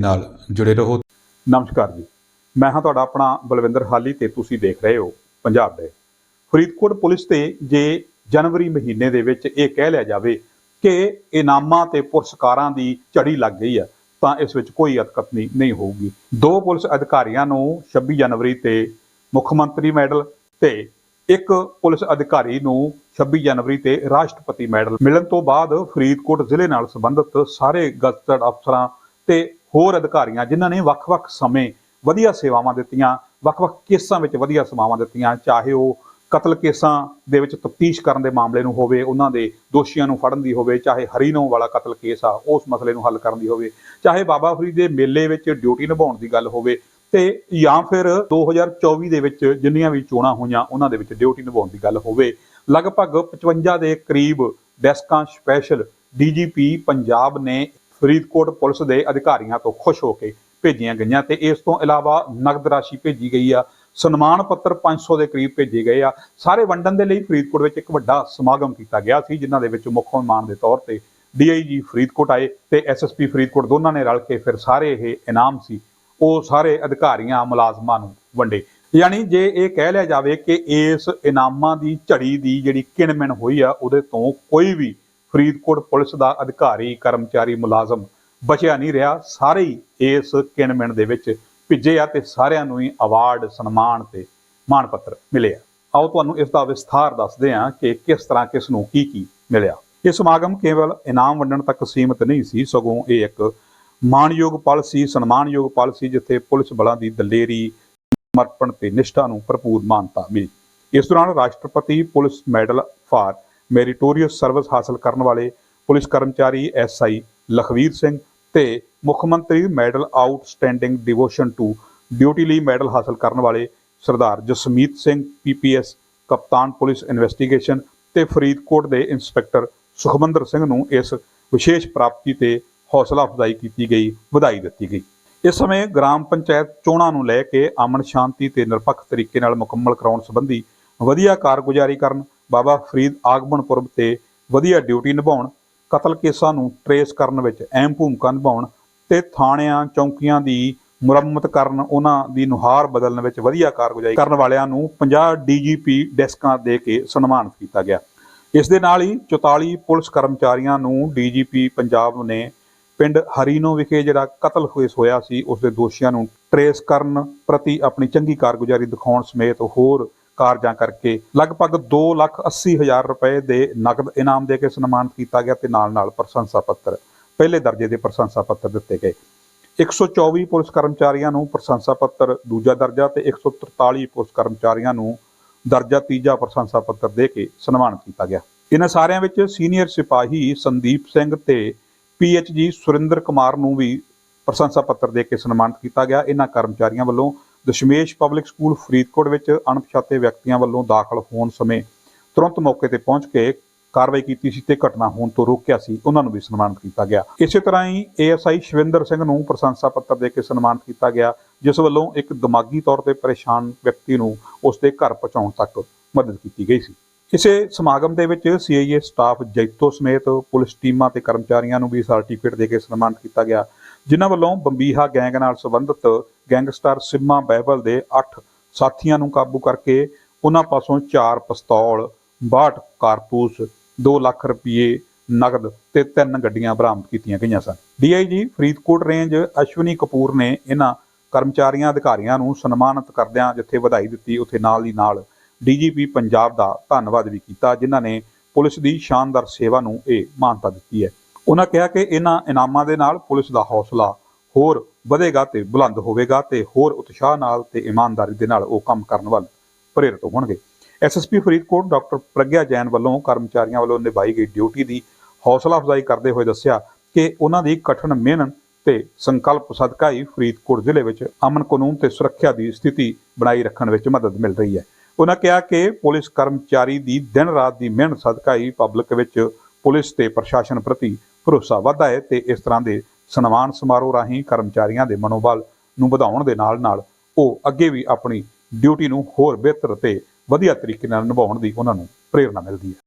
ਨਾਲ ਜੁੜੇ ਰਹੋ। ਨਮਸਕਾਰ ਜੀ। ਮੈਂ ਹਾਂ ਤੁਹਾਡਾ ਆਪਣਾ ਬਲਵਿੰਦਰ ਹਾਲੀ ਤੇ ਤੁਸੀਂ ਦੇਖ ਰਹੇ ਹੋ ਪੰਜਾਬ ਦੇ। ਫਰੀਦਕੋਟ ਪੁਲਿਸ ਤੇ ਜੇ ਜਨਵਰੀ ਮਹੀਨੇ ਦੇ ਵਿੱਚ ਇਹ ਕਹਿ ਲਿਆ ਜਾਵੇ ਕਿ ਇਨਾਮਾਂ ਤੇ ਪੁਰਸਕਾਰਾਂ ਦੀ ਝੜੀ ਲੱਗ ਗਈ ਹੈ ਤਾਂ ਇਸ ਵਿੱਚ ਕੋਈ ਅਤਕਥਨੀ ਨਹੀਂ ਹੋਊਗੀ। ਦੋ ਪੁਲਿਸ ਅਧਿਕਾਰੀਆਂ ਨੂੰ 26 ਜਨਵਰੀ ਤੇ ਮੁੱਖ ਮੰਤਰੀ ਮੈਡਲ ਤੇ ਇੱਕ ਪੁਲਿਸ ਅਧਿਕਾਰੀ ਨੂੰ 26 ਜਨਵਰੀ ਤੇ ਰਾਸ਼ਟਰਪਤੀ ਮੈਡਲ ਮਿਲਣ ਤੋਂ ਬਾਅਦ ਫਰੀਦਕੋਟ ਜ਼ਿਲ੍ਹੇ ਨਾਲ ਸੰਬੰਧਿਤ ਸਾਰੇ ਗਜ਼ਟਡ ਅਫਸਰਾਂ ਤੇ ਹੋਰ ਅਧਿਕਾਰੀਆਂ ਜਿਨ੍ਹਾਂ ਨੇ ਵੱਖ-ਵੱਖ ਸਮੇਂ ਵਧੀਆ ਸੇਵਾਵਾਂ ਦਿੱਤੀਆਂ, ਵੱਖ-ਵੱਖ ਕੇਸਾਂ ਵਿੱਚ ਵਧੀਆ ਸੇਵਾਵਾਂ ਦਿੱਤੀਆਂ, ਚਾਹੇ ਉਹ ਕਤਲ ਕੇਸਾਂ ਦੇ ਵਿੱਚ ਤਫਤੀਸ਼ ਕਰਨ ਦੇ ਮਾਮਲੇ ਨੂੰ ਹੋਵੇ, ਉਹਨਾਂ ਦੇ ਦੋਸ਼ੀਆਂ ਨੂੰ ਫੜਨ ਦੀ ਹੋਵੇ, ਚਾਹੇ ਹਰੀਨੋ ਵਾਲਾ ਕਤਲ ਕੇਸ ਆ, ਉਸ ਮਸਲੇ ਨੂੰ ਹੱਲ ਕਰਨ ਦੀ ਹੋਵੇ, ਚਾਹੇ ਬਾਬਾ ਫਰੀਦ ਦੇ ਮੇਲੇ ਵਿੱਚ ਡਿਊਟੀ ਨਿਭਾਉਣ ਦੀ ਗੱਲ ਹੋਵੇ, ਤੇ ਜਾਂ ਫਿਰ 2024 ਦੇ ਵਿੱਚ ਜਿੰਨੀਆਂ ਵੀ ਚੋਣਾਂ ਹੋਈਆਂ, ਉਹਨਾਂ ਦੇ ਵਿੱਚ ਡਿਊਟੀ ਨਿਭਾਉਣ ਦੀ ਗੱਲ ਹੋਵੇ। ਲਗਭਗ 55 ਦੇ ਕਰੀਬ ਡੈਸਕਾਂ ਸਪੈਸ਼ਲ ਡੀਜੀਪੀ ਪੰਜਾਬ ਨੇ ਫਰੀਦਕੋਟ ਪੁਲਿਸ ਦੇ ਅਧਿਕਾਰੀਆਂ ਤੋਂ ਖੁਸ਼ ਹੋ ਕੇ ਭੇਜੀਆਂ ਗਈਆਂ ਤੇ ਇਸ ਤੋਂ ਇਲਾਵਾ ਨਗਦ ਰਾਸ਼ੀ ਭੇਜੀ ਗਈ ਆ। ਸਨਮਾਨ ਪੱਤਰ 500 ਦੇ ਕਰੀਬ ਭੇਜੇ ਗਏ ਆ। ਸਾਰੇ ਵੰਡਣ ਦੇ ਲਈ ਫਰੀਦਕੋਟ ਵਿੱਚ ਇੱਕ ਵੱਡਾ ਸਮਾਗਮ ਕੀਤਾ ਗਿਆ ਸੀ, ਜਿਨ੍ਹਾਂ ਦੇ ਵਿੱਚ ਮੁੱਖ ਮਹਿਮਾਨ ਦੇ ਤੌਰ ਤੇ ਡੀਆਈਜੀ ਫਰੀਦਕੋਟ ਆਏ ਤੇ ਐਸਐਸਪੀ ਫਰੀਦਕੋਟ ਦੋਨਾਂ ਨੇ ਰਲ ਕੇ ਫਿਰ ਸਾਰੇ ਇਹ ਇਨਾਮ ਸੀ। ਉਹ ਸਾਰੇ ਅਧਿਕਾਰੀਆਂ, ਮੁਲਾਜ਼ਮਾਂ ਨੂੰ ਵੰਡੇ। ਯਾਨੀ ਜੇ ਇਹ ਕਹਿ ਲਿਆ ਜਾਵੇ ਕਿ ਇਸ ਇਨਾਮਾਂ ਦੀ ਝੜੀ ਦੀ ਜਿਹੜੀ ਕਿਣਮਿਣ ਹੋਈ ਆ, ਉਹਦੇ ਤੋਂ ਕੋਈ ਵੀ ਫਰੀਦਕੋਟ ਪੁਲਿਸ ਦਾ ਅਧਿਕਾਰੀ, ਕਰਮਚਾਰੀ ਮੁਲਾਜ਼ਮ ਬਚਿਆ ਨਹੀਂ ਰਿਹਾ। ਸਾਰੇ ਹੀ ਇਸ ਕਿਣਮਿਣ ਦੇ ਵਿੱਚ ਭਿੱਜੇ ਆ ਤੇ ਸਾਰਿਆਂ ਨੂੰ ਹੀ ਅਵਾਰਡ, ਸਨਮਾਨ ਤੇ ਮਾਣ ਪੱਤਰ ਮਿਲੇ ਆ ਆਓ ਤੁਹਾਨੂੰ ਇਸ ਦਾ ਵਿਸਥਾਰ ਦੱਸਦੇ ਹਾਂ ਕਿ ਕਿਸ ਤਰ੍ਹਾਂ ਕਿਸ ਨੂੰ ਕੀ ਕੀ ਮਿਲਿਆ। ਇਹ ਸਮਾਗਮ ਕੇਵਲ ਇਨਾਮ ਵੰਡਣ ਤੱਕ ਸੀਮਿਤ ਨਹੀਂ ਸੀ, ਸਗੋਂ ਇਹ ਇੱਕ ਮਾਣਯੋਗ ਪਲ ਸਨਮਾਨਯੋਗ ਪਲ ਜਿੱਥੇ ਪੁਲਿਸ ਬਲਾਂ ਦੀ ਦਲੇਰੀ, ਸਮਰਪਣ ਤੇ ਨਿਸ਼ਠਾ ਨੂੰ ਭਰਪੂਰ ਮਾਨਤਾ ਮਿਲੀ। ਇਸ ਦੌਰਾਨ ਰਾਸ਼ਟਰਪਤੀ police medal for meritorious service ਹਾਸਲ ਕਰਨ ਵਾਲੇ ਪੁਲਿਸ ਕਰਮਚਾਰੀ ਐਸਆਈ ਲਖਵੀਰ ਸਿੰਘ ਤੇ ਮੁੱਖ ਮੰਤਰੀ medal outstanding devotion to duty ਲਈ ਮੈਡਲ ਹਾਸਲ ਕਰਨ ਵਾਲੇ ਸਰਦਾਰ ਜਸਮੀਤ ਸਿੰਘ ਪੀਪੀਐਸ ਕਪਤਾਨ ਪੁਲਿਸ ਇਨਵੈਸਟੀਗੇਸ਼ਨ ਤੇ ਫਰੀਦਕੋਟ ਦੇ ਇੰਸਪੈਕਟਰ ਸੁਖਮੰਦਰ ਸਿੰਘ ਨੂੰ ਇਸ ਵਿਸ਼ੇਸ਼ ਪ੍ਰਾਪਤੀ ਤੇ ਹੌਸਲਾ ਅਫਜ਼ਾਈ ਕੀਤੀ ਗਈ, ਵਧਾਈ ਦਿੱਤੀ ਗਈ। ਇਸ ਸਮੇਂ ਗ੍ਰਾਮ ਪੰਚਾਇਤ ਚੋਣਾਂ ਨੂੰ ਲੈ ਕੇ ਅਮਨ ਸ਼ਾਂਤੀ ਤੇ ਨਿਰਪੱਖ ਤਰੀਕੇ ਨਾਲ ਮੁਕੰਮਲ ਕਰਾਉਣ ਸੰਬੰਧੀ ਵਧੀਆ ਕਾਰਗੁਜ਼ਾਰੀ ਕਰਨ ਬਾਬਾ ਫਰੀਦ ਆਗਮਨ ਪੁਰਬ ਤੇ ਵਧੀਆ ਡਿਊਟੀ ਨਿਭਾਉਣ, ਕਤਲ ਕੇਸਾਂ ਨੂੰ ਟਰੇਸ ਕਰਨ ਵਿੱਚ ਅਹਿਮ ਭੂਮਿਕਾ ਨਿਭਾਉਣ ਤੇ ਥਾਣਿਆਂ, ਚੌਂਕੀਆਂ ਦੀ ਮੁਰੰਮਤ ਕਰਨ, ਉਹਨਾਂ ਦੀ ਨੁਹਾਰ ਬਦਲਣ ਵਿੱਚ ਵਧੀਆ ਕਾਰਗੁਜ਼ਾਰੀ ਕਰਨ ਵਾਲਿਆਂ ਨੂੰ 50 ਡੀਜੀਪੀ ਡੈਸਕਾਂ ਦੇ ਕੇ ਸਨਮਾਨਿਤ ਕੀਤਾ ਗਿਆ। ਇਸ ਦੇ ਨਾਲ ਹੀ 44 ਪੁਲਿਸ ਕਰਮਚਾਰੀਆਂ ਨੂੰ ਡੀਜੀਪੀ ਪੰਜਾਬ ਨੇ ਪਿੰਡ ਹਰੀਨੋ ਵਿਖੇ ਜਿਹੜਾ ਕਤਲ ਹੋਇਸ ਹੋਇਆ ਸੀ, ਉਸ ਦੇ ਦੋਸ਼ੀਆਂ ਨੂੰ ਟਰੇਸ ਕਰਨ ਪ੍ਰਤੀ ਆਪਣੀ ਚੰਗੀ ਕਾਰਗੁਜ਼ਾਰੀ ਦਿਖਾਉਣ ਸਮੇਤ ਹੋਰ ਕਾਰਜਾਂ ਕਰਕੇ ਲਗਭਗ 2 ਲੱਖ 80 ਹਜ਼ਾਰ ਰੁਪਏ ਦੇ ਨਕਦ ਇਨਾਮ ਦੇ ਕੇ ਸਨਮਾਨਿਤ ਕੀਤਾ ਗਿਆ ਤੇ ਨਾਲ ਨਾਲ ਪ੍ਰਸ਼ੰਸਾ ਪੱਤਰ, ਪਹਿਲੇ ਦਰਜੇ ਦੇ ਪ੍ਰਸ਼ੰਸਾ ਪੱਤਰ ਦਿੱਤੇ ਗਏ। 124 ਪੁਲਿਸ ਕਰਮਚਾਰੀਆਂ ਨੂੰ ਪ੍ਰਸ਼ੰਸਾ ਪੱਤਰ, ਦੂਜਾ ਦਰਜਾ ਤੇ 143 ਪੁਲਿਸ ਕਰਮਚਾਰੀਆਂ ਨੂੰ ਦਰਜਾ ਤੀਜਾ ਪ੍ਰਸ਼ੰਸਾ ਪੱਤਰ ਦੇ ਕੇ ਸਨਮਾਨਿਤ ਕੀਤਾ ਗਿਆ। ਇਹਨਾਂ ਸਾਰਿਆਂ ਵਿੱਚ ਸੀਨੀਅਰ ਸਿਪਾਹੀ ਸੰਦੀਪ ਸਿੰਘ ਤੇ ਪੀਐਚਜੀ ਸੁਰਿੰਦਰ ਕੁਮਾਰ ਨੂੰ ਵੀ ਪ੍ਰਸ਼ੰਸਾ ਪੱਤਰ ਦੇ ਕੇ ਸਨਮਾਨਿਤ ਕੀਤਾ ਗਿਆ। ਇਹਨਾਂ ਕਰਮਚਾਰੀਆਂ ਵੱਲੋਂ ਦਸ਼ਮੇਸ਼ ਪਬਲਿਕ ਸਕੂਲ ਫਰੀਦਕੋਟ ਵਿੱਚ ਅਣਪਛਾਤੇ ਵਿਅਕਤੀਆਂ ਵੱਲੋਂ ਦਾਖਲ ਹੋਣ ਸਮੇਂ ਤੁਰੰਤ ਮੌਕੇ ਤੇ ਪਹੁੰਚ ਕੇ ਕਾਰਵਾਈ ਕੀਤੀ ਸੀ ਤੇ ਘਟਨਾ ਹੋਣ ਤੋਂ ਰੋਕਿਆ ਸੀ। ਉਹਨਾਂ ਨੂੰ ਵੀ ਸਨਮਾਨਿਤ ਕੀਤਾ ਗਿਆ। ਇਸੇ ਤਰ੍ਹਾਂ ਹੀ ਏਐਸਆਈ ਸ਼ਵਿੰਦਰ ਸਿੰਘ ਨੂੰ ਪ੍ਰਸ਼ੰਸਾ ਪੱਤਰ ਦੇ ਕੇ ਸਨਮਾਨਿਤ ਕੀਤਾ ਗਿਆ, ਜਿਸ ਵੱਲੋਂ ਇੱਕ ਦਿਮਾਗੀ ਤੌਰ ਤੇ ਪਰੇਸ਼ਾਨ ਵਿਅਕਤੀ ਨੂੰ ਉਸ ਦੇ ਘਰ ਪਹੁੰਚਾਉਣ ਤੱਕ ਮਦਦ ਕੀਤੀ ਗਈ ਸੀ। ਇਸੇ ਸਮਾਗਮ ਦੇ ਵਿੱਚ ਸੀਆਈਏ ਸਟਾਫ ਜੈਤੋ ਸਮੇਤ ਪੁਲਿਸ ਟੀਮਾਂ ਤੇ ਕਰਮਚਾਰੀਆਂ ਨੂੰ ਵੀ ਸਰਟੀਫਿਕੇਟ ਦੇ ਕੇ ਸਨਮਾਨਿਤ ਕੀਤਾ ਗਿਆ। ਜਿਨ੍ਹਾਂ ਵੱਲੋਂ ਬੰਬੀਹਾ ਗੈਂਗ ਨਾਲ ਸੰਬੰਧਿਤ ਗੈਂਗਸਟਰ ਸਿਮਾ ਬਹਿਬਲ ਦੇ 8 ਸਾਥੀਆਂ ਨੂੰ ਕਾਬੂ ਕਰਕੇ ਉਹਨਾਂ ਪਾਸੋਂ 4 ਪਿਸਤੌਲ 62 ਕਾਰਤੂਸ 2 ਲੱਖ ਰੁਪਏ ਨਗਦ ਤੇ ਤਿੰਨ ਗੱਡੀਆਂ ਬਰਾਮਦ ਕੀਤੀਆਂ ਗਈਆਂ ਸਨ। ਡੀਆਈਜੀ ਫਰੀਦਕੋਟ ਰੇਂਜ ਅਸ਼ਵਨੀ ਕਪੂਰ ਨੇ ਇਹਨਾਂ ਕਰਮਚਾਰੀਆਂ ਅਧਿਕਾਰੀਆਂ ਨੂੰ ਸਨਮਾਨਿਤ ਕਰਦਿਆਂ ਜਿੱਥੇ ਵਧਾਈ ਦਿੱਤੀ, ਉੱਥੇ ਨਾਲ ਦੀ ਨਾਲ ਡੀਜੀਪੀ ਪੰਜਾਬ ਦਾ ਧੰਨਵਾਦ ਵੀ ਕੀਤਾ, ਜਿਨ੍ਹਾਂ ਨੇ ਪੁਲਿਸ ਦੀ ਸ਼ਾਨਦਾਰ ਸੇਵਾ ਨੂੰ ਇਹ ਮਾਨਤਾ ਦਿੱਤੀ ਹੈ। ਉਹਨਾਂ ਕਿਹਾ ਕਿ ਇਹਨਾਂ ਇਨਾਮਾਂ ਦੇ ਨਾਲ ਪੁਲਿਸ ਦਾ ਹੌਸਲਾ ਹੋਰ ਵਧੇਗਾ ਤੇ ਬੁਲੰਦ ਹੋਵੇਗਾ ਤੇ ਹੋਰ ਉਤਸ਼ਾਹ ਨਾਲ ਤੇ ਇਮਾਨਦਾਰੀ ਦੇ ਨਾਲ ਉਹ ਕੰਮ ਕਰਨ ਵੱਲ ਪ੍ਰੇਰਿਤ ਹੋਣਗੇ। ਐਸਐਸਪੀ ਫਰੀਦਕੋਟ ਡਾਕਟਰ ਪ੍ਰਗਿਆ ਜੈਨ ਵੱਲੋਂ ਕਰਮਚਾਰੀਆਂ ਵੱਲੋਂ ਨਿਭਾਈ ਗਈ ਡਿਊਟੀ ਦੀ ਹੌਸਲਾ ਅਫਜ਼ਾਈ ਕਰਦੇ ਹੋਏ ਦੱਸਿਆ ਕਿ ਉਹਨਾਂ ਦੀ ਕਠਿਨ ਮਿਹਨਤ ਤੇ ਸੰਕਲਪ ਸਦਕਾ ਹੀ ਫਰੀਦਕੋਟ ਜ਼ਿਲ੍ਹੇ ਵਿੱਚ ਅਮਨ ਕਾਨੂੰਨ ਤੇ ਸੁਰੱਖਿਆ ਦੀ ਸਥਿਤੀ ਬਣਾਈ ਰੱਖਣ ਵਿੱਚ ਮਦਦ ਮਿਲ ਰਹੀ ਹੈ। ਉਹਨਾਂ ਕਿਹਾ ਕਿ ਪੁਲਿਸ ਕਰਮਚਾਰੀ ਦੀ ਦਿਨ ਰਾਤ ਦੀ ਮਿਹਨਤ ਸਦਕਾ ਹੀ ਪਬਲਿਕ ਵਿੱਚ ਪੁਲਿਸ ਤੇ ਪ੍ਰਸ਼ਾਸਨ ਪ੍ਰਤੀ ਭਰੋਸਾ ਵਧਦਾ ਹੈ ਤੇ ਇਸ ਤਰ੍ਹਾਂ ਦੇ ਸਨਮਾਨ ਸਮਾਰੋਹ ਰਾਹੀਂ ਕਰਮਚਾਰੀਆਂ ਦੇ ਮਨੋਬਲ ਨੂੰ ਵਧਾਉਣ ਦੇ ਨਾਲ ਨਾਲ ਉਹ ਅੱਗੇ ਵੀ ਆਪਣੀ ਡਿਊਟੀ ਨੂੰ ਹੋਰ ਬਿਹਤਰ ਤੇ ਵਧੀਆ ਤਰੀਕੇ ਨਾਲ ਨਿਭਾਉਣ ਦੀ ਉਹਨਾਂ ਨੂੰ ਪ੍ਰੇਰਣਾ ਮਿਲਦੀ ਹੈ।